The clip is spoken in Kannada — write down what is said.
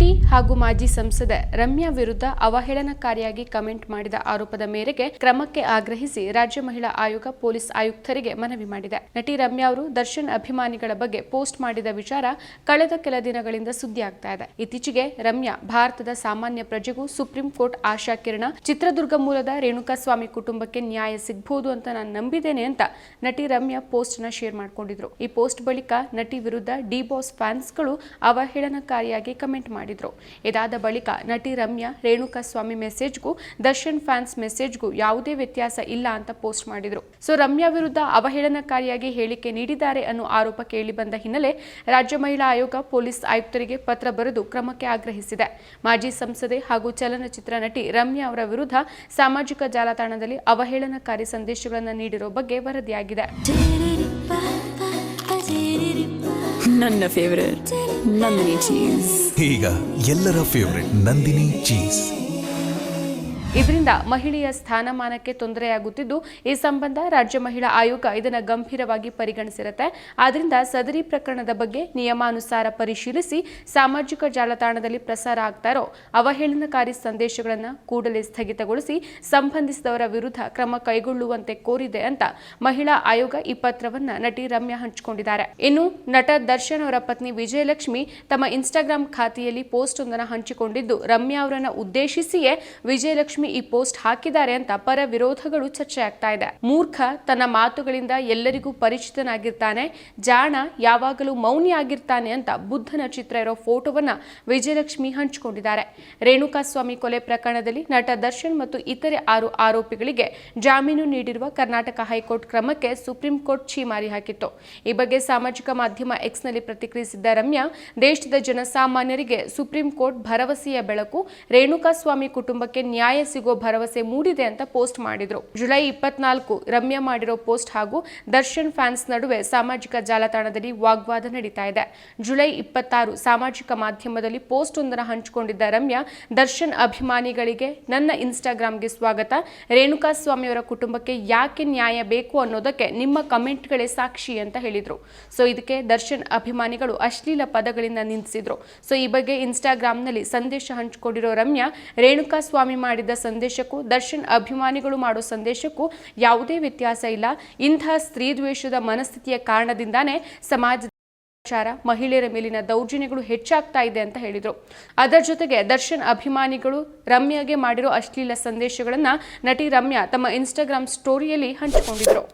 ನಟಿ ಹಾಗೂ ಮಾಜಿ ಸಂಸದೆ ರಮ್ಯಾ ವಿರುದ್ಧ ಅವಹೇಳನಕಾರಿಯಾಗಿ ಕಮೆಂಟ್ ಮಾಡಿದ ಆರೋಪದ ಮೇರೆಗೆ ಕ್ರಮಕ್ಕೆ ಆಗ್ರಹಿಸಿ ರಾಜ್ಯ ಮಹಿಳಾ ಆಯೋಗ ಪೊಲೀಸ್ ಆಯುಕ್ತರಿಗೆ ಮನವಿ ಮಾಡಿದೆ. ನಟಿ ರಮ್ಯಾ ಅವರು ದರ್ಶನ್ ಅಭಿಮಾನಿಗಳ ಬಗ್ಗೆ ಪೋಸ್ಟ್ ಮಾಡಿದ ವಿಚಾರ ಕಳೆದ ಕೆಲ ದಿನಗಳಿಂದ ಸುದ್ದಿಯಾಗ್ತಾ ಇದೆ. ಇತ್ತೀಚೆಗೆ ರಮ್ಯಾ ಭಾರತದ ಸಾಮಾನ್ಯ ಪ್ರಜೆಗೂ ಸುಪ್ರೀಂ ಕೋರ್ಟ್ ಆಶಾ ಕಿರಣ ಚಿತ್ರದುರ್ಗ ಮೂಲದ ರೇಣುಕಾಸ್ವಾಮಿ ಕುಟುಂಬಕ್ಕೆ ನ್ಯಾಯ ಸಿಗಬಹುದು ಅಂತ ನಾನು ನಂಬಿದ್ದೇನೆ ಅಂತ ನಟಿ ರಮ್ಯಾ ಪೋಸ್ಟ್ನ ಶೇರ್ ಮಾಡಿಕೊಂಡಿದ್ರು. ಈ ಪೋಸ್ಟ್ ಬಳಿಕ ನಟಿ ವಿರುದ್ಧ ಡಿ ಬಾಸ್ ಫ್ಯಾನ್ಸ್ಗಳು ಅವಹೇಳನಕಾರಿಯಾಗಿ ಕಮೆಂಟ್ ಮಾಡಿದ್ರು. ಇದಾದ ಬಳಿಕ ನಟಿ ರಮ್ಯಾ, ರೇಣುಕಾ ಸ್ವಾಮಿ ಮೆಸೇಜ್ಗೂ, ದರ್ಶನ್ ಫ್ಯಾನ್ಸ್ ಮೆಸೇಜ್ಗೂ ಯಾವುದೇ ವ್ಯತ್ಯಾಸ ಇಲ್ಲ ಅಂತ ಪೋಸ್ಟ್ ಮಾಡಿದ್ರು. ಸೊ, ರಮ್ಯಾ ವಿರುದ್ಧ ಅವಹೇಳನಕಾರಿಯಾಗಿ ಹೇಳಿಕೆ ನೀಡಿದ್ದಾರೆ ಅನ್ನೋ ಆರೋಪ ಕೇಳಿ ಬಂದ ಹಿನ್ನೆಲೆ ರಾಜ್ಯ ಮಹಿಳಾ ಆಯೋಗ ಪೊಲೀಸ್ ಆಯುಕ್ತರಿಗೆ ಪತ್ರ ಬರೆದು ಕ್ರಮಕ್ಕೆ ಆಗ್ರಹಿಸಿದೆ. ಮಾಜಿ ಸಂಸದೆ ಹಾಗೂ ಚಲನಚಿತ್ರ ನಟಿ ರಮ್ಯಾ ಅವರ ವಿರುದ್ಧ ಸಾಮಾಜಿಕ ಜಾಲತಾಣದಲ್ಲಿ ಅವಹೇಳನಕಾರಿ ಸಂದೇಶಗಳನ್ನು ನೀಡಿರೋ ಬಗ್ಗೆ ವರದಿಯಾಗಿದೆ. ನನ್ನ ಈಗ ಎಲ್ಲರ ಫೇವ್ರೆಟ್ ನಂದಿನಿ ಚೀಸ್ ಇದರಿಂದ ಮಹಿಳೆಯ ಸ್ಥಾನಮಾನಕ್ಕೆ ತೊಂದರೆಯಾಗುತ್ತಿದ್ದು, ಈ ಸಂಬಂಧ ರಾಜ್ಯ ಮಹಿಳಾ ಆಯೋಗ ಇದನ್ನು ಗಂಭೀರವಾಗಿ ಪರಿಗಣಿಸಿರುತ್ತೆ. ಆದ್ದರಿಂದ ಸದರಿ ಪ್ರಕರಣದ ಬಗ್ಗೆ ನಿಯಮಾನುಸಾರ ಪರಿಶೀಲಿಸಿ ಸಾಮಾಜಿಕ ಜಾಲತಾಣದಲ್ಲಿ ಪ್ರಸಾರ ಆಗ್ತಾರೋ ಅವಹೇಳನಕಾರಿ ಸಂದೇಶಗಳನ್ನು ಕೂಡಲೇ ಸ್ಥಗಿತಗೊಳಿಸಿ ಸಂಬಂಧಿಸಿದವರ ವಿರುದ್ಧ ಕ್ರಮ ಕೈಗೊಳ್ಳುವಂತೆ ಕೋರಿದೆ ಅಂತ ಮಹಿಳಾ ಆಯೋಗ ಈ ಪತ್ರವನ್ನ ನಟಿ ರಮ್ಯಾ ಹಂಚಿಕೊಂಡಿದ್ದಾರೆ. ಇನ್ನು ನಟ ದರ್ಶನ್ ಅವರ ಪತ್ನಿ ವಿಜಯಲಕ್ಷ್ಮಿ ತಮ್ಮ ಇನ್ಸ್ಟಾಗ್ರಾಂ ಖಾತೆಯಲ್ಲಿ ಪೋಸ್ಟ್ ಒಂದನ್ನು ಹಂಚಿಕೊಂಡಿದ್ದು, ರಮ್ಯಾ ಅವರನ್ನು ಉದ್ದೇಶಿಸಿಯೇ ವಿಜಯಲಕ್ಷ್ಮಿ ಈ ಪೋಸ್ಟ್ ಹಾಕಿದ್ದಾರೆ ಅಂತ ಪರ ವಿರೋಧಗಳು ಚರ್ಚೆ ಆಗ್ತಾ ಇದೆ. ಮೂರ್ಖ ತನ್ನ ಮಾತುಗಳಿಂದ ಎಲ್ಲರಿಗೂ ಪರಿಚಿತನಾಗಿರ್ತಾನೆ. ಜಾಣ ಯಾವಾಗಲೂ ಮೌನಿ ಆಗಿರ್ತಾನೆ ಅಂತ ಬುದ್ಧನ ಚಿತ್ರ ಇರೋ ಫೋಟೋವನ್ನ ವಿಜಯಲಕ್ಷ್ಮಿ ಹಂಚಿಕೊಂಡಿದ್ದಾರೆ. ರೇಣುಕಾಸ್ವಾಮಿ ಕೊಲೆ ಪ್ರಕರಣದಲ್ಲಿ ನಟ ದರ್ಶನ್ ಮತ್ತು ಇತರೆ ಆರು ಆರೋಪಿಗಳಿಗೆ ಜಾಮೀನು ನೀಡಿರುವ ಕರ್ನಾಟಕ ಹೈಕೋರ್ಟ್ ಕ್ರಮಕ್ಕೆ ಸುಪ್ರೀಂ ಕೋರ್ಟ್ ಛೀಮಾರಿ ಹಾಕಿತ್ತು. ಈ ಬಗ್ಗೆ ಸಾಮಾಜಿಕ ಮಾಧ್ಯಮ ಎಕ್ಸ್ನಲ್ಲಿ ಪ್ರತಿಕ್ರಿಯಿಸಿದ್ದ ರಮ್ಯಾ, ದೇಶದ ಜನಸಾಮಾನ್ಯರಿಗೆ ಸುಪ್ರೀಂ ಕೋರ್ಟ್ ಭರವಸೆಯ ಬೆಳಕು, ರೇಣುಕಾಸ್ವಾಮಿ ಕುಟುಂಬಕ್ಕೆ ನ್ಯಾಯ ಸಿಗೋ ಭರವಸೆ ಮೂಡಿದೆ ಅಂತ ಪೋಸ್ಟ್ ಮಾಡಿದ್ರು. ಜುಲೈ ಇಪ್ಪತ್ನಾಲ್ಕು ರಮ್ಯಾ ಮಾಡಿರೋ ಪೋಸ್ಟ್ ಹಾಗೂ ದರ್ಶನ್ ಫ್ಯಾನ್ಸ್ ನಡುವೆ ಸಾಮಾಜಿಕ ಜಾಲತಾಣದಲ್ಲಿ ವಾಗ್ವಾದ ನಡೀತಾ ಇದೆ. ಜುಲೈ ಇಪ್ಪತ್ತಾರು ಸಾಮಾಜಿಕ ಮಾಧ್ಯಮದಲ್ಲಿ ಪೋಸ್ಟ್ ಒಂದರ ಹಂಚಿಕೊಂಡಿದ್ದ ರಮ್ಯಾ, ದರ್ಶನ್ ಅಭಿಮಾನಿಗಳಿಗೆ ನನ್ನ ಇನ್ಸ್ಟಾಗ್ರಾಮ್ಗೆ ಸ್ವಾಗತ. ರೇಣುಕಾ ಸ್ವಾಮಿಯವರ ಕುಟುಂಬಕ್ಕೆ ಯಾಕೆ ನ್ಯಾಯ ಬೇಕು ಅನ್ನೋದಕ್ಕೆ ನಿಮ್ಮ ಕಮೆಂಟ್ಗಳೇ ಸಾಕ್ಷಿ ಅಂತ ಹೇಳಿದ್ರು. ಸೊ, ಇದಕ್ಕೆ ದರ್ಶನ್ ಅಭಿಮಾನಿಗಳು ಅಶ್ಲೀಲ ಪದಗಳಿಂದ ನಿಂದಿಸಿದ್ರು ಸೊ, ಈ ಬಗ್ಗೆ ಇನ್ಸ್ಟಾಗ್ರಾಮ್ನಲ್ಲಿ ಸಂದೇಶ ಹಂಚಿಕೊಂಡಿರೋ ರಮ್ಯಾ ರೇಣುಕಾ ಸ್ವಾಮಿ ಮಾಡಿದ ಸಂದೇಶಕ್ಕೂ, ದರ್ಶನ್ ಅಭಿಮಾನಿಗಳು ಮಾಡೋ ಸಂದೇಶಕ್ಕೂ ಯಾವುದೇ ವ್ಯತ್ಯಾಸ ಇಲ್ಲ. ಇಂತಹ ಸ್ತ್ರೀ ದ್ವೇಷದ ಮನಸ್ಥಿತಿಯ ಕಾರಣದಿಂದಾನೇ ಸಮಾಜ ಮಹಿಳೆಯರ ಮೇಲಿನ ದೌರ್ಜನ್ಯಗಳು ಹೆಚ್ಚಾಗ್ತಾ ಇದೆ ಅಂತ ಹೇಳಿದರು. ಅದರ ಜೊತೆಗೆ ದರ್ಶನ್ ಅಭಿಮಾನಿಗಳು ರಮ್ಯಾಗೆ ಮಾಡಿರೋ ಅಶ್ಲೀಲ ಸಂದೇಶಗಳನ್ನು ನಟಿ ರಮ್ಯಾ ತಮ್ಮ ಇನ್ಸ್ಟಾಗ್ರಾಮ್ ಸ್ಟೋರಿಯಲ್ಲಿ ಹಂಚಿಕೊಂಡಿದ್ರು.